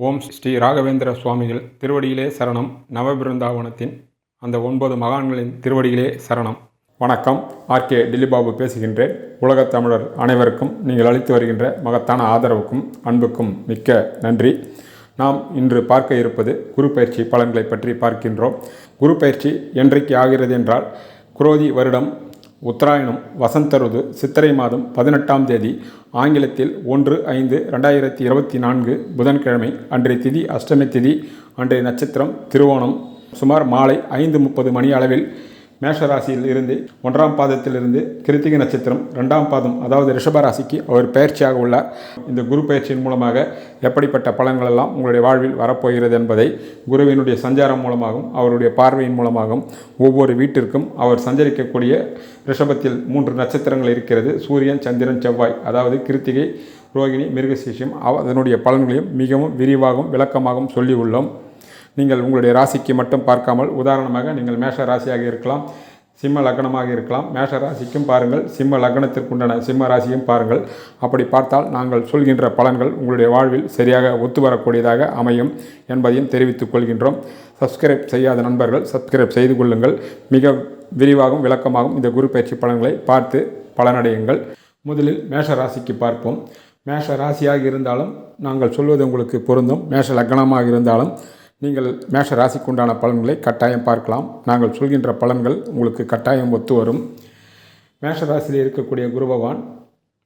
ஓம் ஸ்ரீ ராகவேந்திர சுவாமிகள் திருவடியிலே சரணம். நவபிருந்தாவனத்தின் அந்த ஒன்பது மகான்களின் திருவடியிலே சரணம். வணக்கம். ஆர்கே டில்லிபாபு பேசுகின்றேன். உலகத் தமிழர் அனைவருக்கும் நீங்கள் அளித்து வருகின்ற மகத்தான ஆதரவுக்கும் அன்புக்கும் மிக்க நன்றி. நாம் இன்று பார்க்க இருப்பது குரு பயிற்சி பலன்களை பற்றி பார்க்கின்றோம். குரு பயிற்சி என்றைக்கு ஆகிறது என்றால் குரோதி வருடம் உத்தராயணம் வசந்த ருது சித்திரை மாதம் பதினெட்டாம் தேதி ஆங்கிலத்தில் ஒன்று ஐந்து ரெண்டாயிரத்தி இருபத்தி நான்கு புதன்கிழமை அன்றைய திதி அஷ்டமி திதி அன்றைய நட்சத்திரம் திருவோணம் சுமார் மாலை ஐந்து முப்பது மணி அளவில் மேஷராசியில் இருந்து ஒன்றாம் பாதத்திலிருந்து கிருத்திகை நட்சத்திரம் ரெண்டாம் பாதம் அதாவது ரிஷப ராசிக்கு அவர் பயிற்சியாக உள்ளார். இந்த குரு பயிற்சியின் மூலமாக எப்படிப்பட்ட பலன்கள் எல்லாம் உங்களுடைய வாழ்வில் வரப்போகிறது என்பதை குருவினுடைய சஞ்சாரம் மூலமாகவும் அவருடைய பார்வையின் மூலமாகவும் ஒவ்வொரு வீட்டிற்கும் அவர் சஞ்சரிக்கக்கூடிய ரிஷபத்தில் மூன்று நட்சத்திரங்கள் இருக்கிறது. சூரியன் சந்திரன் செவ்வாய் அதாவது கிருத்திகை ரோகிணி மிருகசீஷம் அதனுடைய பலன்களையும் மிகவும் விரிவாகவும் விளக்கமாகவும் சொல்லியுள்ளோம். நீங்கள் உங்களுடைய ராசிக்கு மட்டும் பார்க்காமல் உதாரணமாக நீங்கள் மேஷ ராசியாக இருக்கலாம் சிம்ம லக்னமாக இருக்கலாம். மேஷ ராசிக்கும் பாருங்கள் சிம்ம லக்னத்திற்குண்டான சிம்ம ராசியும் பாருங்கள். அப்படி பார்த்தால் நாங்கள் சொல்கின்ற பலன்கள் உங்களுடைய வாழ்வில் சரியாக ஒத்து வரக்கூடியதாக அமையும் என்பதையும் தெரிவித்துக் கொள்கின்றோம். சப்ஸ்கிரைப் செய்யாத நண்பர்கள் சப்ஸ்கிரைப் செய்து கொள்ளுங்கள். மிக விரிவாகவும் விளக்கமாகவும் இந்த குரு பயிற்சி பலன்களை பார்த்து பலனடையுங்கள். முதலில் மேஷ ராசிக்கு பார்ப்போம். மேஷ ராசியாக இருந்தாலும் நாங்கள் சொல்வது உங்களுக்கு பொருந்தும். மேஷ லக்னமாக இருந்தாலும் நீங்கள் மேஷ ராசிக்குண்டான பலன்களை கட்டாயம் பார்க்கலாம். நாங்கள் சொல்கின்ற பலன்கள் உங்களுக்கு கட்டாயம் ஒத்து வரும். மேஷ ராசியில் இருக்கக்கூடிய குரு பகவான்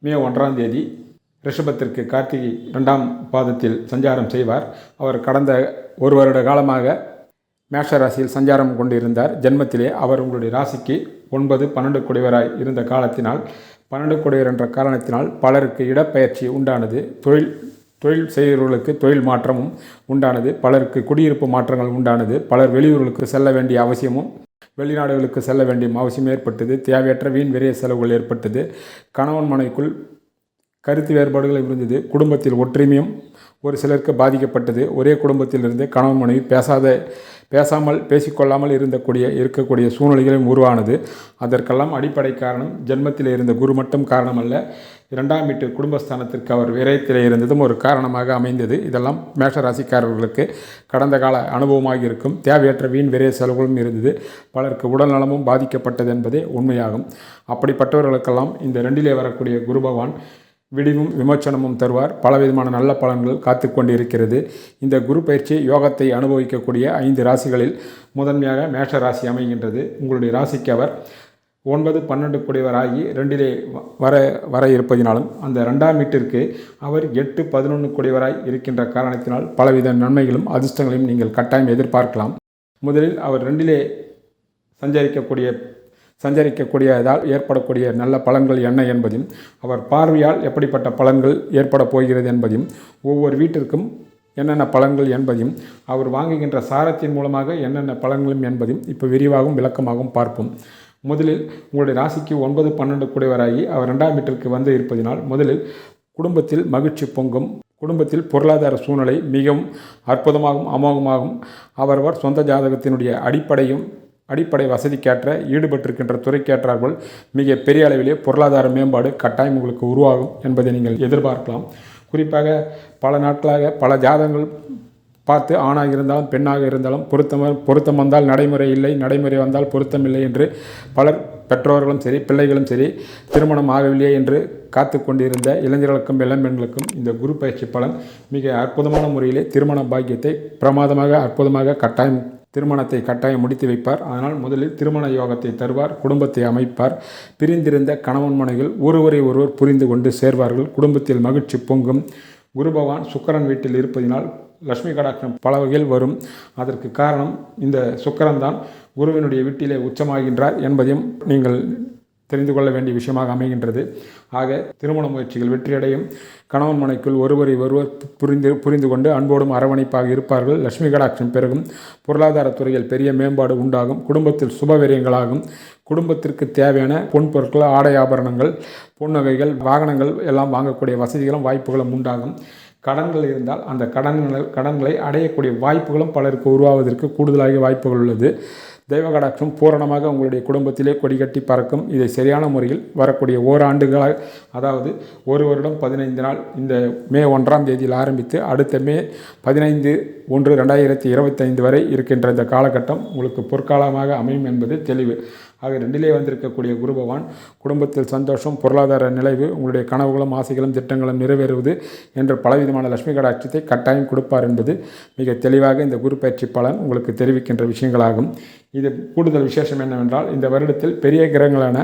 மே ஒன்றாம் தேதி ரிஷபத்திற்கு கார்த்திகை இரண்டாம் பாதத்தில் சஞ்சாரம் செய்வார். அவர் கடந்த ஒரு வருட காலமாக மேஷ ராசியில் சஞ்சாரம் கொண்டிருந்தார். ஜென்மத்திலே அவர் உங்களுடைய ராசிக்கு ஒன்பது பன்னெண்டு குடைவராய் இருந்த காலத்தினால் பன்னெண்டு குடைவர் என்ற காரணத்தினால் பலருக்கு இடப்பெயர்ச்சி உண்டானது. தொழில் தொழில் செய்கிறவர்களுக்கு தொழில் மாற்றமும் உண்டானது. பலருக்கு குடியிருப்பு மாற்றங்கள் உண்டானது. பலர் வெளியூர்களுக்கு செல்ல வேண்டிய அவசியமும் வெளிநாடுகளுக்கு செல்ல வேண்டிய அவசியம் ஏற்பட்டது. தேவையற்ற வீண் விரைய செலவுகள் ஏற்பட்டது. கணவன் மனைக்குள் கருத்து வேறுபாடுகள் இருந்தது. குடும்பத்தில் ஒற்றுமையும் ஒரு சிலருக்கு பாதிக்கப்பட்டது. ஒரே குடும்பத்திலிருந்து கணவன் மனைவி பேசாத பேசாமல் பேசிக்கொள்ளாமல் இருந்தக்கூடிய இருக்கக்கூடிய சூழ்நிலைகளும் உருவானது. அதற்கெல்லாம் அடிப்படை காரணம் ஜென்மத்தில் இருந்த குரு மட்டும் காரணமல்ல. இரண்டாம் வீட்டு குடும்பஸ்தானத்திற்கு அவர் விரயத்தில் இருந்ததும் ஒரு காரணமாக அமைந்தது. இதெல்லாம் மேஷ ராசிக்காரர்களுக்கு கடந்த கால அனுபவமாக இருக்கும். தேவையற்ற வீண் விரைய செலவுகளும் இருந்தது. பலருக்கு உடல் நலமும் பாதிக்கப்பட்டது என்பதே உண்மையாகும். அப்படிப்பட்டவர்களுக்கெல்லாம் இந்த ரெண்டிலே வரக்கூடிய குரு பகவான் விடிவும் விமர்சனமும் தருவார். பலவிதமான நல்ல பலன்கள் காத்து கொண்டிருக்கிறது. இந்த குரு பயிற்சி யோகத்தை அனுபவிக்கக்கூடிய ஐந்து ராசிகளில் முதன்மையாக மேஷ ராசி அமைகின்றது. உங்களுடைய ராசிக்கு அவர் ஒன்பது பன்னெண்டு கூடியவராகி ரெண்டிலே வ- வர வர இருப்பதினாலும் அந்த ரெண்டாம் வீட்டிற்கு அவர் எட்டு பதினொன்று கூடியவராய் இருக்கின்ற காரணத்தினால் பலவித நன்மைகளும் அதிர்ஷ்டங்களையும் நீங்கள் கட்டாயம் எதிர்பார்க்கலாம். முதலில் அவர் ரெண்டிலே சஞ்சரிக்கக்கூடிய சஞ்சரிக்கக்கூடியதால் ஏற்படக்கூடிய நல்ல பலன்கள் என்ன என்பதையும் அவர் பார்வையால் எப்படிப்பட்ட பலன்கள் ஏற்பட போகிறது என்பதையும் ஒவ்வொரு வீட்டிற்கும் என்னென்ன பலன்கள் என்பதையும் அவர் வாங்குகின்ற சாரத்தின் மூலமாக என்னென்ன பலன்களும் என்பதையும் இப்போ விரிவாகவும் விளக்கமாகவும் பார்ப்போம். முதலில் உங்களுடைய ராசிக்கு ஒன்பது பன்னெண்டு குடைவராகி அவர் ரெண்டாம் வீட்டிற்கு வந்து இருப்பதினால் முதலில் குடும்பத்தில் மகிழ்ச்சி பொங்கும். குடும்பத்தில் பொருளாதார சூழ்நிலை மிகவும் அற்புதமாகவும் அமோகமாகவும் அவரவர் சொந்த ஜாதகத்தினுடைய அடிப்படையும் அடிப்படை வசதிக்கேற்ற ஈடுபட்டிருக்கின்ற துறைக்கேற்றார்கள் மிக பெரிய அளவிலே பொருளாதார மேம்பாடு கட்டாயம் உங்களுக்கு உருவாகும் என்பதை நீங்கள் எதிர்பார்க்கலாம். குறிப்பாக பல நாட்களாக பல ஜாதகங்கள் பார்த்து ஆணாக இருந்தாலும் பெண்ணாக இருந்தாலும் பொருத்தம் பொருத்தம் வந்தால் நடைமுறை இல்லை நடைமுறை வந்தால் பொருத்தம் இல்லை என்று பலர் பெற்றோர்களும் சரி பிள்ளைகளும் சரி திருமணம் ஆகவில்லையே என்று காத்து கொண்டிருந்த இளைஞர்களுக்கும் இளம்பெண்களுக்கும் இந்த குரு பயிற்சி பலன் மிக அற்புதமான முறையிலே திருமண பாக்கியத்தை பிரமாதமாக அற்புதமாக கட்டாயம் திருமணத்தை கட்டாயம் முடித்து வைப்பார். அதனால் முதலில் திருமண யோகத்தை தருவார் குடும்பத்தை அமைப்பார். பிரிந்திருந்த கணவன் மனைகள் ஒருவரை ஒருவர் புரிந்து கொண்டு சேர்வார்கள். குடும்பத்தில் மகிழ்ச்சி பொங்கும். குரு பகவான் வீட்டில் இருப்பதினால் லக்ஷ்மி கடாட்சம் பல வகையில் வரும். அதற்கு காரணம் இந்த சுக்கரன் தான் குருவினுடைய வீட்டிலே உச்சமாகின்றார் என்பதையும் நீங்கள் தெரிந்து கொள்ள வேண்டிய விஷயமாக அமைகின்றது. ஆக திருமண முயற்சிகள் வெற்றியடையும். கணவன் மனைக்குள் ஒருவரை ஒருவர் புரிந்து புரிந்து கொண்டு அன்போடும் அரவணைப்பாக இருப்பார்கள். லட்சுமி கடாட்சம் பெருகும். பொருளாதாரத் துறையில் பெரிய மேம்பாடு உண்டாகும். குடும்பத்தில் சுபவிரியங்களாகும் குடும்பத்திற்கு தேவையான பொன் பொருட்கள் ஆடை ஆபரணங்கள் பொன்னகைகள் வாகனங்கள் எல்லாம் வாங்கக்கூடிய வசதிகளும் வாய்ப்புகளும் உண்டாகும். கடன்கள் இருந்தால் அந்த கடன்கள் கடன்களை அடையக்கூடிய வாய்ப்புகளும் பலருக்கு உருவாவதற்கு கூடுதலாக வாய்ப்புகள் உள்ளது. தெய்வகடாட்சம் பூரணமாக உங்களுடைய குடும்பத்திலே கொடிகட்டி பறக்கும். இதை சரியான முறையில் வரக்கூடிய ஓராண்டுகளாக அதாவது ஒரு வருடம் பதினைந்து நாள் இந்த மே ஒன்றாம் தேதியில் ஆரம்பித்து அடுத்த மே பதினைந்து ஒன்று ரெண்டாயிரத்தி இருபத்தைந்து வரை இருக்கின்ற இந்த காலகட்டம் உங்களுக்கு பொற்காலமாக அமையும் என்பது தெளிவு. ஆக ரெண்டிலே வந்திருக்கக்கூடிய குரு பகவான் குடும்பத்தில் சந்தோஷம் பொருளாதார நிலைவு உங்களுடைய கனவுகளும் ஆசைகளும் திட்டங்களும் நிறைவேறுவது என்ற பலவிதமான லட்சுமி கடாட்சத்தை கட்டாயம் கொடுப்பார் என்பது மிக தெளிவாக இந்த குரு பயிற்சி பலன் உங்களுக்கு தெரிவிக்கின்ற விஷயங்களாகும். இது கூடுதல் விசேஷம் என்னவென்றால் இந்த வருடத்தில் பெரிய கிரகங்களான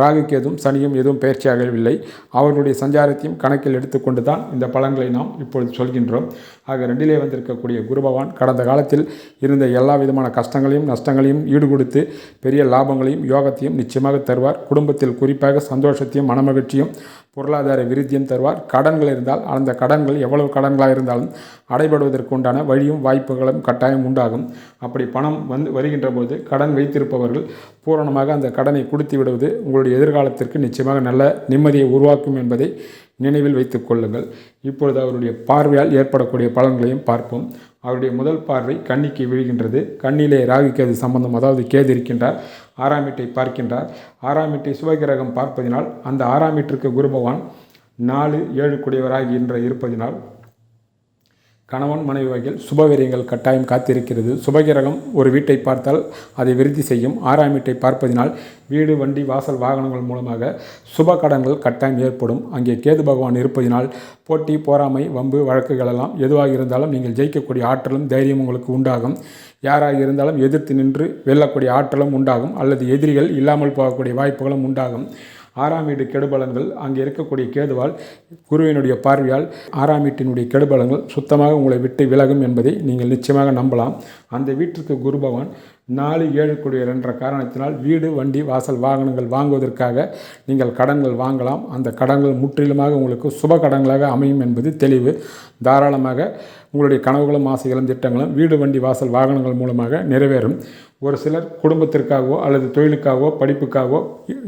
ராகு கேதும் சனியும் எதுவும் பயிற்சியாகவில்லை அவர்களுடைய சஞ்சாரத்தையும் கணக்கில் எடுத்துக்கொண்டு தான் இந்த பலன்களை நாம் இப்பொழுது சொல்கின்றோம். ஆக ரெண்டிலே வந்திருக்கக்கூடிய குரு பகவான் கடந்த காலத்தில் இருந்த எல்லா விதமான கஷ்டங்களையும் நஷ்டங்களையும் ஈடுகொடுத்து பெரிய லாபங்களையும் யோகத்தையும் நிச்சயமாக தருவார். குடும்பத்தில் குறிப்பாக சந்தோஷத்தையும் மனமகிழ்ச்சியும் பொருளாதார விருத்தியும் தருவார். கடன்கள் இருந்தால் அந்த கடன்கள் எவ்வளவு கடன்களாக இருந்தாலும் அடைபடுவதற்கு உண்டான வழியும் வாய்ப்புகளும் கட்டாயம் உண்டாகும். அப்படி பணம் வந்து வருகின்ற போது கடன் வைத்திருப்பவர்கள் பூரணமாக அந்த கடனை கொடுத்து விடுவது உங்களுடைய எதிர்காலத்திற்கு நிச்சயமாக நல்ல நிம்மதியை உருவாக்கும் என்பதை நினைவில் வைத்துக் கொள்ளுங்கள். இப்பொழுது அவருடைய பார்வையால் ஏற்படக்கூடிய பலன்களையும் பார்ப்போம். அவருடைய முதல் பார்வை கண்ணிக்கு விழுகின்றது. கண்ணிலே ராகு கேது சம்பந்தம் அதாவது கேது இருக்கின்றார். ஆறாம் வீட்டை பார்க்கின்றார். ஆறாம் வீட்டை சுபகிரகம் பார்ப்பதினால் அந்த ஆறாம் வீட்டிற்கு குரு பகவான் நாலு ஏழு குடையவராகி என்ற இருப்பதினால் கணவன் மனைவி வகையில் சுபவீரியங்கள் கட்டாயம் காத்திருக்கிறது. சுபகிரகம் ஒரு வீட்டை பார்த்தால் அதை விருத்தி செய்யும். ஆறாம் வீட்டை பார்ப்பதினால் வீடு வண்டி வாசல் வாகனங்கள் மூலமாக சுப கடன்கள் கட்டாயம் ஏற்படும். அங்கே கேது பகவான் இருப்பதினால் போட்டி போராமை வம்பு வழக்குகள் எல்லாம் எதுவாக இருந்தாலும் நீங்கள் ஜெயிக்கக்கூடிய ஆற்றலும் தைரியம் உங்களுக்கு உண்டாகும். யாராக இருந்தாலும் எதிர்த்து நின்று வெல்லக்கூடிய ஆற்றலும் உண்டாகும். அல்லது எதிரிகள் இல்லாமல் போகக்கூடிய வாய்ப்புகளும் உண்டாகும். ஆறாம் வீடு கெடுபலங்கள் அங்கே இருக்கக்கூடிய கேதுவால் குருவினுடைய பார்வையால் ஆறாம் வீட்டினுடைய கெடுபலங்கள் சுத்தமாக உங்களை விட்டு விலகும் என்பதை நீங்கள் நிச்சயமாக நம்பலாம். அந்த வீட்டிற்கு குரு பகவான் நாலு ஏழு குடியர் என்ற காரணத்தினால் வீடு வண்டி வாசல் வாகனங்கள் வாங்குவதற்காக நீங்கள் கடன்கள் வாங்கலாம். அந்த கடன்கள் முற்றிலுமாக உங்களுக்கு சுப கடன்களாக அமையும் என்பது தெளிவு. தாராளமாக உங்களுடைய கனவுகளும் ஆசைகளும் திட்டங்களும் வீடு வண்டி வாசல் வாகனங்கள் மூலமாக நிறைவேறும். ஒரு சிலர் குடும்பத்திற்காகவோ அல்லது தொழிலுக்காகவோ படிப்புக்காகவோ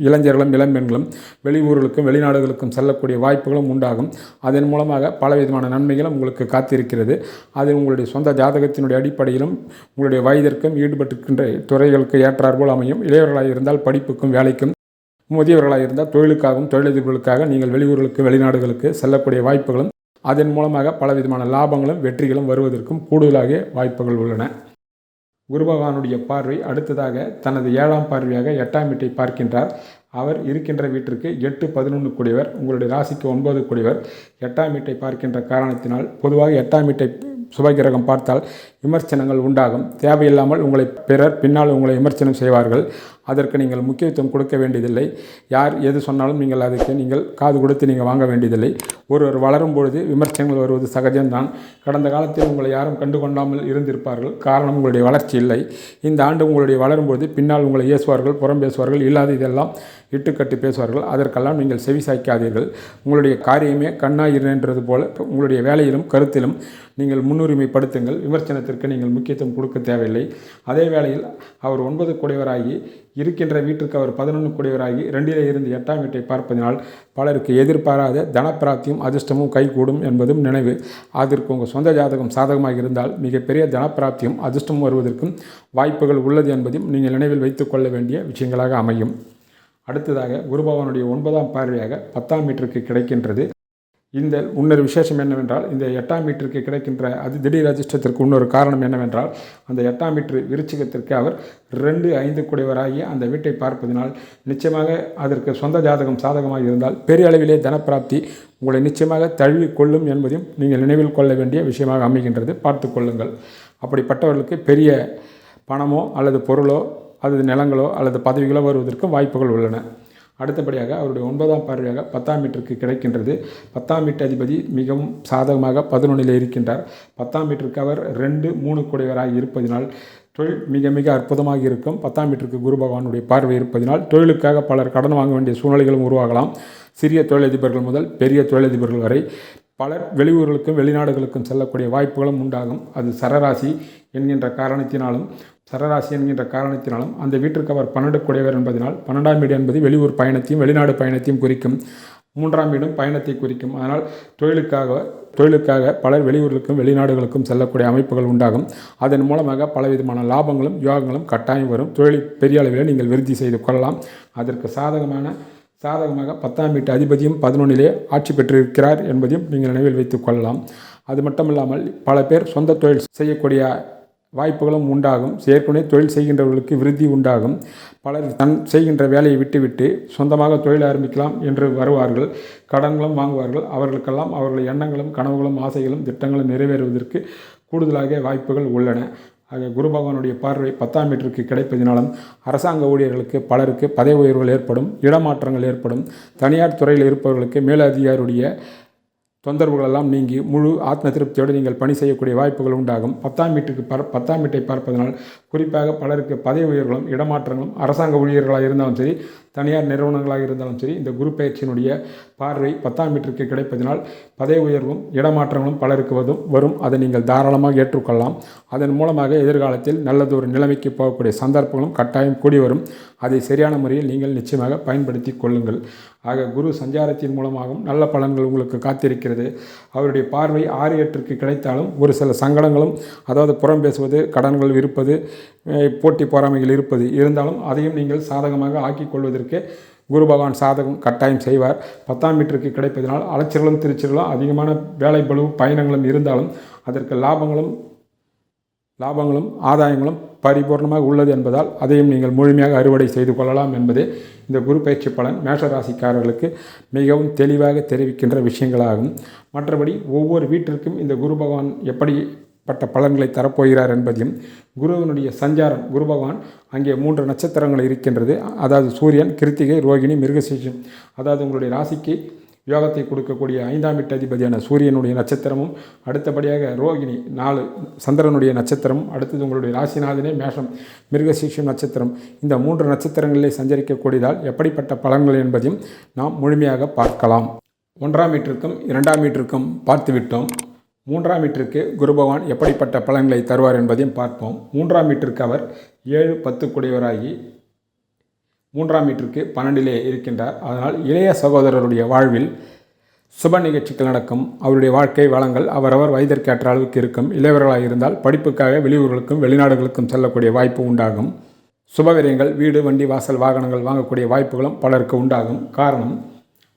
இளைஞர்களும் இளம்பெண்களும் வெளியூர்களுக்கும் வெளிநாடுகளுக்கும் செல்லக்கூடிய வாய்ப்புகளும் உண்டாகும். அதன் மூலமாக பலவிதமான நன்மைகளும் உங்களுக்கு காத்திருக்கிறது. அது உங்களுடைய சொந்த ஜாதகத்தினுடைய அடிப்படையிலும் உங்களுடைய வயதிற்கும் ஈடுபட்டிருக்கின்ற துறைகளுக்கு ஏற்றாற்போல் அமையும். இளையவர்களாக இருந்தால் படிப்புக்கும் வேலைக்கும் முதியவர்களாக இருந்தால் தொழிலுக்காகவும் தொழிலதிபர்களுக்காக நீங்கள் வெளியூர்களுக்கு வெளிநாடுகளுக்கு செல்லக்கூடிய வாய்ப்புகளும் அதன் மூலமாக பலவிதமான லாபங்களும் வெற்றிகளும் வருவதற்கும் கூடுதலாக வாய்ப்புகள் உள்ளன. குருபகவானுடைய பார்வை அடுத்ததாக தனது ஏழாம் பார்வையாக எட்டாம் வீட்டை பார்க்கின்றார். அவர் இருக்கின்ற வீட்டிற்கு எட்டு பதினொன்று கூடியவர் உங்களுடைய ராசிக்கு ஒன்பது கூடியவர். எட்டாம் வீட்டை பார்க்கின்ற காரணத்தினால் பொதுவாக எட்டாம் வீட்டை சுபகிரகம் பார்த்தால் விமர்சனங்கள் உண்டாகும். தேவையில்லாமல் உங்களை பிறர் பின்னால் உங்களை விமர்சனம் செய்வார்கள். அதற்கு நீங்கள் முக்கியத்துவம் கொடுக்க வேண்டியதில்லை. யார் எது சொன்னாலும் நீங்கள் அதுக்கு நீங்கள் காது கொடுத்து நீங்கள் வாங்க வேண்டியதில்லை. ஒருவர் வளரும் பொழுது விமர்சனங்கள் வருவது சகஜம்தான். கடந்த காலத்தில் உங்களை யாரும் கண்டு கொண்டாமல் இருந்திருப்பார்கள். காரணம் உங்களுடைய வளர்ச்சி இல்லை. இந்த ஆண்டு உங்களுடைய வளரும்போது பின்னால் உங்களை ஏசுவார்கள் புறம் பேசுவார்கள் இல்லாத இதெல்லாம் இட்டுக்கட்டு பேசுவார்கள். அதற்கெல்லாம் நீங்கள் செவி சாய்க்காதீர்கள். உங்களுடைய காரியமே கண்ணாயிரன்றது போல உங்களுடைய வேலையிலும் கருத்திலும் நீங்கள் முன்னுரிமைப்படுத்துங்கள். விமர்சனத்திற்கு நீங்கள் முக்கியத்துவம் கொடுக்க தேவையில்லை. அதே வேளையில் அவர் ஒன்பது குடைவராகி இருக்கின்ற வீட்டிற்கு அவர் பதினொன்று குடைவராகி ரெண்டிலே இருந்து எட்டாம் வீட்டை பார்ப்பதனால் பலருக்கு எதிர்பாராத தனப்பிராப்தியும் அதிர்ஷ்டமும் கைகூடும் என்பதும் நினைவு. அதற்கு உங்கள் சொந்த ஜாதகம் சாதகமாக இருந்தால் மிகப்பெரிய தனப்பிராப்தியும் அதிர்ஷ்டமும் வருவதற்கும் வாய்ப்புகள் உள்ளது என்பதையும் நீங்கள் நினைவில் வைத்துக்கொள்ள வேண்டிய விஷயங்களாக அமையும். அடுத்ததாக குருபவனுடைய ஒன்பதாம் பார்வையாக பத்தாம் மீட்டருக்கு கிடைக்கின்றது. இந்த இன்னொரு விசேஷம் என்னவென்றால் இந்த எட்டாம் மீட்டருக்கு கிடைக்கின்ற அது திடீர் அதிர்ஷ்டத்திற்கு இன்னொரு காரணம் என்னவென்றால் அந்த எட்டாம் மீட்டர் விருச்சிகத்திற்கு அவர் ரெண்டு ஐந்து குடைவராகி அந்த வீட்டை பார்ப்பதனால் நிச்சயமாக அதற்கு சொந்த ஜாதகம் சாதகமாக இருந்தால் பெரிய அளவிலே தனப்பிராப்தி உங்களை நிச்சயமாக தழுவி கொள்ளும் என்பதையும் நீங்கள் நினைவில் கொள்ள வேண்டிய விஷயமாக அமைகின்றது. பார்த்து கொள்ளுங்கள். அப்படிப்பட்டவர்களுக்கு பெரிய பணமோ அல்லது பொருளோ அல்லது நிலங்களோ அல்லது பதவிகளோ வருவதற்கு வாய்ப்புகள் உள்ளன. அடுத்தபடியாக அவருடைய ஒன்பதாம் பார்வையாக பத்தாம் மீட்டருக்கு கிடைக்கின்றது. பத்தாம் வீட்டு அதிபதி மிகவும் சாதகமாக பதினொன்றில் இருக்கின்றார். பத்தாம் மீட்டருக்கு அவர் ரெண்டு மூணு குடையவராக இருப்பதினால் தொழில் மிக மிக அற்புதமாக இருக்கும். பத்தாம் மீட்டருக்கு குரு பகவானுடைய பார்வை இருப்பதினால் தொழிலுக்காக பலர் கடன் வாங்க வேண்டிய சூழ்நிலைகளும் உருவாகலாம். சிறிய தொழிலதிபர்கள் முதல் பெரிய தொழிலதிபர்கள் வரை பலர் வெளியூர்களுக்கும் வெளிநாடுகளுக்கும் செல்லக்கூடிய வாய்ப்புகளும் உண்டாகும். அது சரராசி என்கின்ற காரணத்தினாலும் சரராசி என்கின்ற காரணத்தினாலும் அந்த வீட்டிற்கு அவர் பன்னெண்டு கூடியவர் என்பதனால் பன்னெண்டாம் வீடு என்பது வெளியூர் பயணத்தையும் வெளிநாடு பயணத்தையும் குறிக்கும். மூன்றாம் வீடும் பயணத்தை குறிக்கும். அதனால் தொழிலுக்காக தொழிலுக்காக பலர் வெளியூர்களுக்கும் வெளிநாடுகளுக்கும் செல்லக்கூடிய அமைப்புகள் உண்டாகும். அதன் மூலமாக பலவிதமான லாபங்களும் யோகங்களும் கட்டாயம் வரும். தொழிலை பெரிய அளவில் நீங்கள் விருத்தி செய்து கொள்ளலாம். அதற்கு சாதகமான சாதகமாக பத்தாம் வீட்டு அதிபதியும் பதினொன்றிலே ஆட்சி பெற்றிருக்கிறார் என்பதையும் நீங்கள் நினைவில் வைத்துக் கொள்ளலாம். அது மட்டுமில்லாமல் பல பேர் சொந்த தொழில் செய்யக்கூடிய வாய்ப்புகளும் உண்டாகும். ஏற்கனவே தொழில் செய்கின்றவர்களுக்கு விருத்தி உண்டாகும். பலர் தன் செய்கின்ற வேலையை விட்டுவிட்டு சொந்தமாக தொழில் ஆரம்பிக்கலாம் என்று வருவார்கள். கடன்களும் வாங்குவார்கள். அவர்களுக்கெல்லாம் அவர்கள் எண்ணங்களும் கனவுகளும் ஆசைகளும் திட்டங்களும் நிறைவேறுவதற்கு கூடுதலாக வாய்ப்புகள் உள்ளன. ஆக குரு பகவானுடைய பார்வை பத்தாம் மீட்டருக்கு கிடைப்பதினாலும் அரசாங்க ஊழியர்களுக்கு பலருக்கு பதவி உயர்வுகள் ஏற்படும் இடமாற்றங்கள் ஏற்படும். தனியார் துறையில் இருப்பவர்களுக்கு மேலதிகாரியுடைய தொந்தரவுகள் எல்லாம் நீங்கி முழு ஆத்ம திருப்தியோடு நீங்கள் பணி செய்யக்கூடிய வாய்ப்புகள் உண்டாகும். பத்தாம் வீட்டுக்கு பார் பத்தாம் வீட்டை பார்ப்பதனால் குறிப்பாக பலருக்கு பதவி உயர்வுகளும் இடமாற்றங்களும் அரசாங்க ஊழியர்களாக இருந்தாலும் சரி தனியார் நிறுவனங்களாக இருந்தாலும் சரி இந்த குரு பயிற்சியினுடைய பார்வை பத்தாம் வீட்டிற்கு கிடைப்பதனால் பதவி உயர்வும் இடமாற்றங்களும் பலருக்கு வரும் வரும். அதை நீங்கள் தாராளமாக ஏற்றுக்கொள்ளலாம். அதன் மூலமாக எதிர்காலத்தில் நல்லதொரு நிலைமைக்கு போகக்கூடிய சந்தர்ப்பங்களும் கட்டாயம் கூடி வரும். அதை சரியான முறையில் நீங்கள் நிச்சயமாக பயன்படுத்தி கொள்ளுங்கள். ஆக குரு சஞ்சாரத்தின் மூலமாகவும் நல்ல பலன்கள் உங்களுக்கு காத்திருக்கிறது. அவருடைய பார்வை ஆறு எட்டிற்கு கிடைத்தாலும் ஒரு சில சங்கடங்களும் அதாவது புறம் பேசுவது கடன்கள் இருப்பது போட்டி பொறாமைகள் இருப்பது. இருந்தாலும் அதையும் நீங்கள் சாதகமாக ஆக்கிக் கொள்வதற்கு குரு பகவான் சாதகம் கட்டாயம் செய்வார். பத்தாம் மீட்டருக்கு கிடைப்பதனால் அலைச்சல்களும் திருச்சல்களும் அதிகமான வேலை பளு பயணங்களும் இருந்தாலும் அதற்கு லாபங்களும் லாபங்களும் ஆதாயங்களும் பரிபூர்ணமாக உள்ளது என்பதால் அதையும் நீங்கள் முழுமையாக அறுவடை செய்து கொள்ளலாம் என்பதே இந்த குரு பயிற்சி பலன். மேஷராசிக்காரர்களுக்கு மிகவும் தெளிவாக தெரிவிக்கின்ற விஷயங்களாகும். மற்றபடி ஒவ்வொரு வீட்டிற்கும் இந்த குரு பகவான் பட்ட பலன்களை தரப்போகிறார் என்பதையும் குருவினுடைய சஞ்சாரம் குரு பகவான் அங்கே மூன்று நட்சத்திரங்கள் இருக்கின்றது. அதாவது சூரியன் கிருத்திகை ரோகிணி மிருகசீஷம். அதாவது உங்களுடைய ராசிக்கு யோகத்தை கொடுக்கக்கூடிய ஐந்தாம் வீட்டு அதிபதியான சூரியனுடைய நட்சத்திரமும் அடுத்தபடியாக ரோகிணி நாலு சந்திரனுடைய நட்சத்திரமும் அடுத்தது உங்களுடைய ராசிநாதனே மேஷம் மிருகசீஷம் நட்சத்திரம். இந்த மூன்று நட்சத்திரங்களிலே சஞ்சரிக்கக்கூடியதால் எப்படிப்பட்ட பலன்கள் என்பதையும் நாம் முழுமையாக பார்க்கலாம். ஒன்றாம் மீட்டருக்கும் இரண்டாம் மீட்டருக்கும் பார்த்துவிட்டோம். மூன்றாம் வீட்டிற்கு குரு பகவான் எப்படிப்பட்ட பலன்களை தருவார் என்பதையும் பார்ப்போம். மூன்றாம் மீட்டிற்கு அவர் ஏழு பத்து குடையவராகி மூன்றாம் மீட்டருக்கு பன்னெண்டிலே இருக்கின்றார். அதனால் இளைய சகோதரருடைய வாழ்வில் சுப நிகழ்ச்சிகள் நடக்கும். அவருடைய வாழ்க்கை வளங்கள் அவரவர் வயதிற்கேற்ற அளவுக்கு இருக்கும். இளையவர்களாக இருந்தால் படிப்புக்காக வெளியூர்களுக்கும் வெளிநாடுகளுக்கும் செல்லக்கூடிய வாய்ப்பு உண்டாகும். சுபவிரயங்கள் வீடு வண்டி வாசல் வாகனங்கள் வாங்கக்கூடிய வாய்ப்புகளும் பலருக்கு உண்டாகும். காரணம்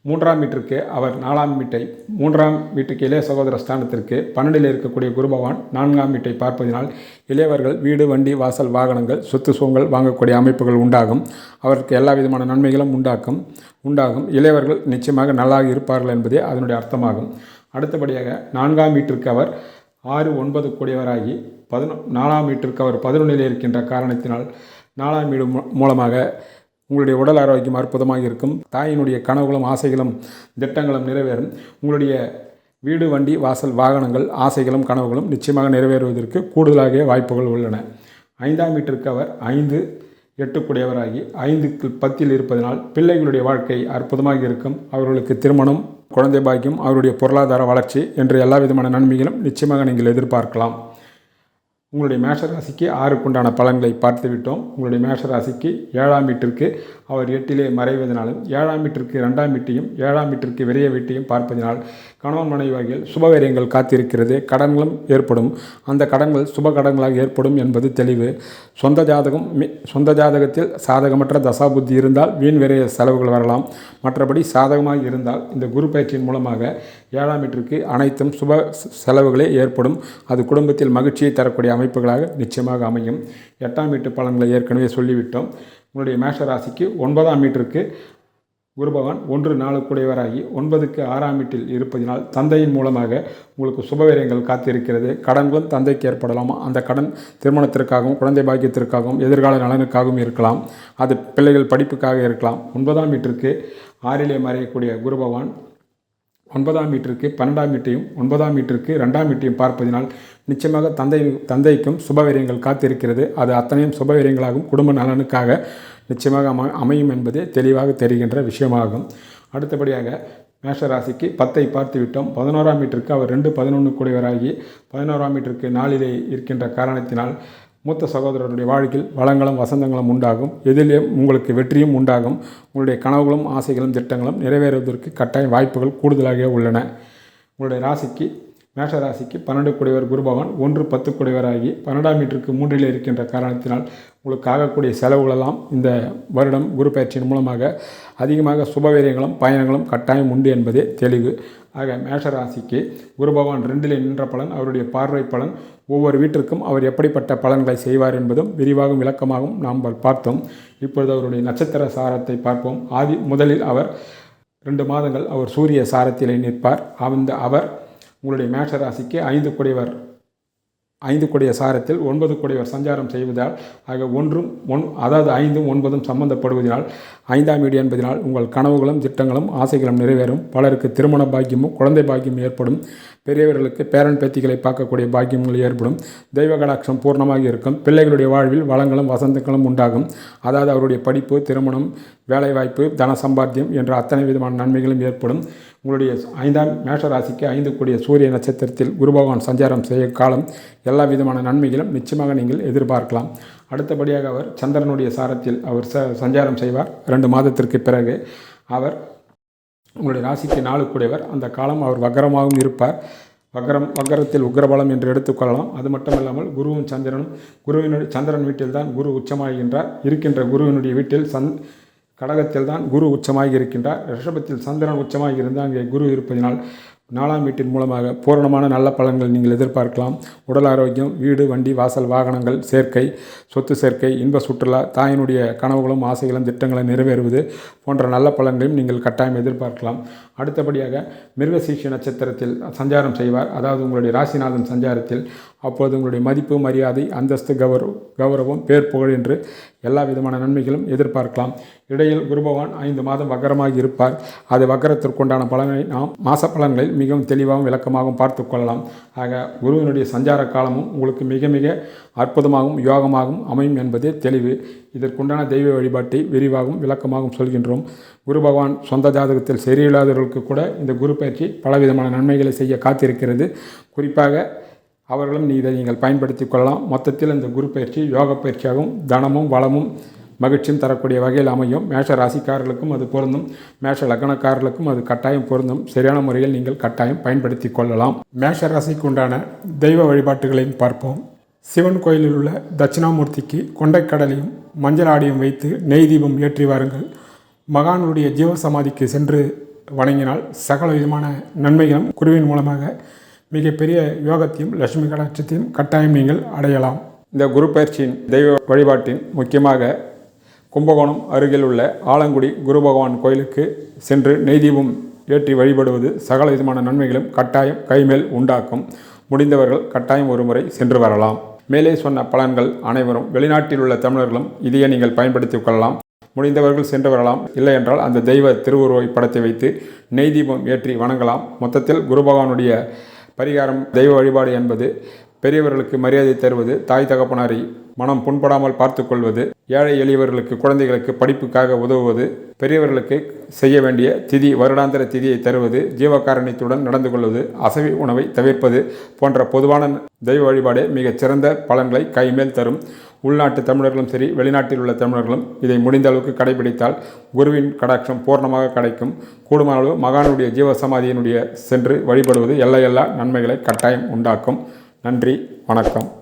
மூன்றாம் வீட்டிற்கு அவர் நாலாம் வீட்டை மூன்றாம் வீட்டுக்கு இளைய சகோதர ஸ்தானத்திற்கு பன்னெண்டில் இருக்கக்கூடிய குரு பகவான் நான்காம் வீட்டை பார்ப்பதினால் இளையவர்கள் வீடு வண்டி வாசல் வாகனங்கள் சொத்து சுகங்கள் வாங்கக்கூடிய அமைப்புகள் உண்டாகும். அவருக்கு எல்லா விதமான நன்மைகளும் உண்டாக்கும். உண்டாகும். இளையவர்கள் நிச்சயமாக நல்லாக இருப்பார்கள் என்பதே அதனுடைய அர்த்தமாகும். அடுத்தபடியாக நான்காம் வீட்டிற்கு அவர் ஆறு ஒன்பது கூடியவராகி பதினொ நாலாம் வீட்டிற்கு அவர் பதினொன்றில் இருக்கின்ற காரணத்தினால் நாலாம் வீடு மூலமாக உங்களுடைய உடல் ஆரோக்கியம் அற்புதமாக இருக்கும். தாயினுடைய கனவுகளும் ஆசைகளும் திட்டங்களும் நிறைவேறும். உங்களுடைய வீடு வண்டி வாசல் வாகனங்கள் ஆசைகளும் கனவுகளும் நிச்சயமாக நிறைவேறுவதற்கு கூடுதலாக வாய்ப்புகள் உள்ளன. ஐந்தாம் வீட்டிற்கு அவர் ஐந்து எட்டுக்குடையவராகி ஐந்துக்கு பத்தில் இருப்பதனால் பிள்ளைகளுடைய வாழ்க்கை அற்புதமாக இருக்கும். அவர்களுக்கு திருமணம் குழந்தை பாக்கியம் அவருடைய பொருளாதார வளர்ச்சி என்ற எல்லா விதமான நன்மைகளும் நிச்சயமாக நீங்கள் எதிர்பார்க்கலாம். உங்களுடைய மேஷ ராசிக்கு ஆறுக்குண்டான பலன்களை பார்த்து விட்டோம் உங்களுடைய மேஷ ராசிக்கு ஏழாம் வீட்டிற்கு அவர் எட்டிலே மறைவதனாலும் ஏழாம் வீட்டிற்கு ரெண்டாம் வீட்டையும் ஏழாம் வீட்டிற்கு விரைய வீட்டையும் பார்ப்பதனால் கணவன் மனைவி வகையில் சுபகாரியங்கள் காத்திருக்கிறது கடன்களும் ஏற்படும். அந்த கடன்கள் சுப கடன்களாக ஏற்படும் என்பது தெளிவு. சொந்த ஜாதகம் சொந்த ஜாதகத்தில் சாதகமற்ற தசாபுத்தி இருந்தால் வீண் விரைய செலவுகள் வரலாம். மற்றபடி சாதகமாக இருந்தால் இந்த குரு பயிற்சியின் மூலமாக ஏழாம் வீட்டிற்கு அனைத்தும் சுப செலவுகளே ஏற்படும். அது குடும்பத்தில் மகிழ்ச்சியை தரக்கூடிய அமைப்புகளாக நிச்சயமாக அமையும். எட்டாம் வீட்டு பலன்களை ஏற்கனவே சொல்லிவிட்டோம். உங்களுடைய மேஷ ராசிக்கு ஒன்பதாம் வீட்டிற்கு குருபவன் ஒன்று நாலு கூடையவராகி ஒன்பதுக்கு ஆறாம் வீட்டில் இருப்பதினால் தந்தையின் மூலமாக உங்களுக்கு சுபவீரியங்கள் காத்திருக்கிறது. கடன்களும் தந்தைக்கு ஏற்படலாம்? அந்த கடன் திருமணத்திற்காகவும் குழந்தை பாக்கியத்திற்காகவும் எதிர்கால நலனுக்காகவும் இருக்கலாம். அது பிள்ளைகள் படிப்புக்காக இருக்கலாம். ஒன்பதாம் வீட்டிற்கு ஆறிலே மறையக்கூடிய குருபவன் ஒன்பதாம் வீட்டிற்கு பன்னெண்டாம் வீட்டையும் ஒன்பதாம் வீட்டிற்கு ரெண்டாம் வீட்டையும் பார்ப்பதினால் நிச்சயமாக தந்தை தந்தைக்கும் சுபவீரியங்கள் காத்திருக்கிறது. அது அத்தனையும் சுபவீரியங்களாகும் குடும்ப நலனுக்காக நிச்சயமாக அம அமையும் என்பதே தெளிவாக தெரிகின்ற விஷயமாகும். அடுத்தபடியாக மேஷராசிக்கு பத்தை பார்த்து விட்டோம். பதினோராம் வீட்டிற்கு அவர் ரெண்டு பதினொன்று கூடியவராகி பதினோராம் வீட்டிற்கு நாளிலே இருக்கின்ற காரணத்தினால் மூத்த சகோதரருடைய வாழ்க்கையில் வளங்களும் வசந்தங்களும் உண்டாகும். எதிலே உங்களுக்கு வெற்றியும் உண்டாகும். உங்களுடைய கனவுகளும் ஆசைகளும் திட்டங்களும் நிறைவேறுவதற்கு கட்டாய வாய்ப்புகள் கூடுதலாக உள்ளன. உங்களுடைய ராசிக்கு மேஷ ராசிக்கு பன்னெண்டு குடைவர் குருபவன் ஒன்று பத்து குடைவராகி பன்னெண்டாம் மீட்டருக்கு மூன்றில் இருக்கின்ற காரணத்தினால் உங்களுக்கு ஆகக்கூடிய செலவுகளெல்லாம் இந்த வருடம் குரு பயிற்சியின் மூலமாக அதிகமாக சுபவீரியங்களும் பயணங்களும் கட்டாயம் உண்டு என்பதே தெளிவு. ஆக மேஷ ராசிக்கு குரு பகவான் ரெண்டிலே நின்ற பலன் அவருடைய பார்வை பலன் ஒவ்வொரு வீட்டிற்கும் அவர் எப்படிப்பட்ட பலன்களை செய்வார் என்பதும் விரிவாகவும் விளக்கமாகவும் நாம் பார்த்தோம். இப்பொழுது அவருடைய நட்சத்திர சாரத்தை பார்ப்போம். ஆதி முதலில் அவர் ரெண்டு மாதங்கள் அவர் சூரிய சாரத்திலே நிற்பார். அந்த அவர் உங்களுடைய மேஷ ராசிக்கு ஐந்து குடைவர் ஐந்து கொடிய சாரத்தில் ஒன்பது கொடியவர் சஞ்சாரம் செய்வதால் ஆக ஒன்றும் ஒன் அதாவது ஐந்தும் ஒன்பதும் சம்பந்தப்படுவதனால் ஐந்தாம் வீடு என்பதனால் உங்கள் கனவுகளும் திட்டங்களும் ஆசைகளும் நிறைவேறும். பலருக்கு திருமண பாக்கியமும் குழந்தை பாக்கியம் ஏற்படும். பெரியவர்களுக்கு பேரன் பேத்திகளை பார்க்கக்கூடிய பாக்கியங்கள் ஏற்படும். தெய்வ கடாட்சம் பூர்ணமாக இருக்கும். பிள்ளைகளுடைய வாழ்வில் வளங்களும் வசந்தங்களும் உண்டாகும். அதாவது அவருடைய படிப்பு திருமணம் வேலைவாய்ப்பு தன சம்பாத்தியம் என்ற அத்தனை விதமான நன்மைகளும் ஏற்படும். உங்களுடைய ஐந்தாம் மேஷ ராசிக்கு ஐந்து கூடிய சூரிய நட்சத்திரத்தில் குரு பகவான் சஞ்சாரம் செய்ய காலம் எல்லா விதமான நன்மைகளும் நிச்சயமாக நீங்கள் எதிர்பார்க்கலாம். அடுத்தபடியாக அவர் சந்திரனுடைய சாரத்தில் அவர் ச சஞ்சாரம் செய்வார். ரெண்டு மாதத்திற்கு பிறகு அவர் உங்களுடைய ராசிக்கு நாலு கூடியவர். அந்த காலம் அவர் வக்கரமாகவும் இருப்பார். வக்கரம் வக்கரத்தில் உக்ரபலம் என்று எடுத்துக்கொள்ளலாம் அது மட்டும் இல்லாமல் குருவும் சந்திரனும் குருவினுடைய சந்திரன் வீட்டில்தான் குரு உச்சமாகின்றார். இருக்கின்ற குருவினுடைய வீட்டில் சந் கடகத்தில் தான் குரு உச்சமாக இருக்கின்றார் ரிஷபத்தில் சந்திரன் உச்சமாக இருந்தால் அங்கே குரு இருப்பதினால் நாலாம் வீட்டின் மூலமாக பூரணமான நல்ல பலன்கள் நீங்கள் எதிர்பார்க்கலாம். உடல் ஆரோக்கியம் வீடு வண்டி வாசல் வாகனங்கள் சேர்க்கை சொத்து சேர்க்கை இன்ப சுற்றுலா தாயினுடைய கனவுகளும் ஆசைகளும் திட்டங்களை நிறைவேறுவது போன்ற நல்ல பலன்களையும் நீங்கள் கட்டாயம் எதிர்பார்க்கலாம். அடுத்தபடியாக மிருகசீஷ நட்சத்திரத்தில் சஞ்சாரம் செய்வார். அதாவது உங்களுடைய ராசிநாதன் சஞ்சாரத்தில் அப்போது உங்களுடைய மதிப்பு மரியாதை அந்தஸ்து கௌரவ கௌரவம் பேர் புகழ் என்று எல்லா விதமான நன்மைகளும் எதிர்பார்க்கலாம். இடையில் குரு பகவான் ஐந்து மாதம் வக்கரமாக இருப்பார். அது வக்கரத்திற்குண்டான பலனை நாம் மாச பலன்களில் மிகவும் தெளிவாகவும் விளக்கமாகவும் பார்த்து கொள்ளலாம். ஆக குருவினுடைய சஞ்சார காலமும் உங்களுக்கு மிக மிக அற்புதமாகவும் யோகமாகவும் அமையும் என்பதே தெளிவு. இதற்குண்டான தெய்வ வழிபாட்டை விரிவாகவும் விளக்கமாகவும் சொல்கின்றோம். குரு பகவான் சொந்த ஜாதகத்தில் சரியில்லாதவர்களுக்கு கூட இந்த குரு பயிற்சி பலவிதமான நன்மைகளை செய்ய காத்திருக்கிறது. குறிப்பாக அவர்களும் இதை நீங்கள் பயன்படுத்தி கொள்ளலாம். மொத்தத்தில் இந்த குரு பயிற்சி யோக பயிற்சியாகவும் தனமும் வளமும் மகிழ்ச்சியும் தரக்கூடிய வகையில் அமையும். மேஷ ராசிக்காரர்களுக்கும் அது பொருந்தும். மேஷ லக்னக்காரர்களுக்கும் அது கட்டாயம் பொருந்தும். சரியான முறையில் நீங்கள் கட்டாயம் பயன்படுத்தி கொள்ளலாம். மேஷ ராசிக்கு உண்டான தெய்வ வழிபாட்டுகளையும் பார்ப்போம். சிவன் கோயிலில் உள்ள தட்சிணாமூர்த்திக்கு கொண்டைக்கடலையும் மஞ்சள் ஆடியும் வைத்து நெய் தீபம் ஏற்றி வாருங்கள். மகானுடைய ஜீவ சமாதிக்கு சென்று வணங்கினால் சகல விதமான நன்மைகளும் குருவின் மூலமாக மிகப்பெரிய யோகத்தையும் லட்சுமி கடாட்சத்தையும் கட்டாயம் நீங்கள் அடையலாம். இந்த குரு பயிற்சியின் தெய்வ வழிபாட்டின் முக்கியமாக கும்பகோணம் அருகில் உள்ள ஆலங்குடி குரு பகவான் கோயிலுக்கு சென்று நெய்தீபம் ஏற்றி வழிபடுவது சகல விதமான நன்மைகளும் கட்டாயம் கைமேல் உண்டாக்கும். முடிந்தவர்கள் கட்டாயம் ஒரு முறை சென்று வரலாம். மேலே சொன்ன பலன்கள் அனைவரும் வெளிநாட்டில் உள்ள தமிழர்களும் இதையே நீங்கள் பயன்படுத்திக் கொள்ளலாம். முடிந்தவர்கள் சென்று வரலாம். இல்லை என்றால் அந்த தெய்வ திருவுருவை படத்தை வைத்து நெய் தீபம் ஏற்றி வணங்கலாம். மொத்தத்தில் குரு பகவானுடைய பரிகாரம் தெய்வ வழிபாடு என்பது பெரியவர்களுக்கு மரியாதை தருவது தாய் தகப்பனாரை மனம் புண்படாமல் பார்த்து கொள்வது ஏழை எளியவர்களுக்கு குழந்தைகளுக்கு படிப்புக்காக உதவுவது பெரியவர்களுக்கு செய்ய வேண்டிய திதி வருடாந்திர திதியை தருவது ஜீவகாரணியத்துடன் நடந்து கொள்வது அசவி உணவை தவிர்ப்பது போன்ற பொதுவான தெய்வ வழிபாடே மிகச் சிறந்த பலன்களை கைமேல் தரும். உள்நாட்டு தமிழர்களும் சரி வெளிநாட்டில் உள்ள தமிழர்களும் இதை முடிந்த அளவுக்கு கடைபிடித்தால் குருவின் கடாட்சம் பூர்ணமாக கிடைக்கும். கூடுமான அளவு மகானுடைய ஜீவசமாதியினுடைய சென்று வழிபடுவது எல்லையெல்லா நன்மைகளை கட்டாயம் உண்டாக்கும். நன்றி வணக்கம்.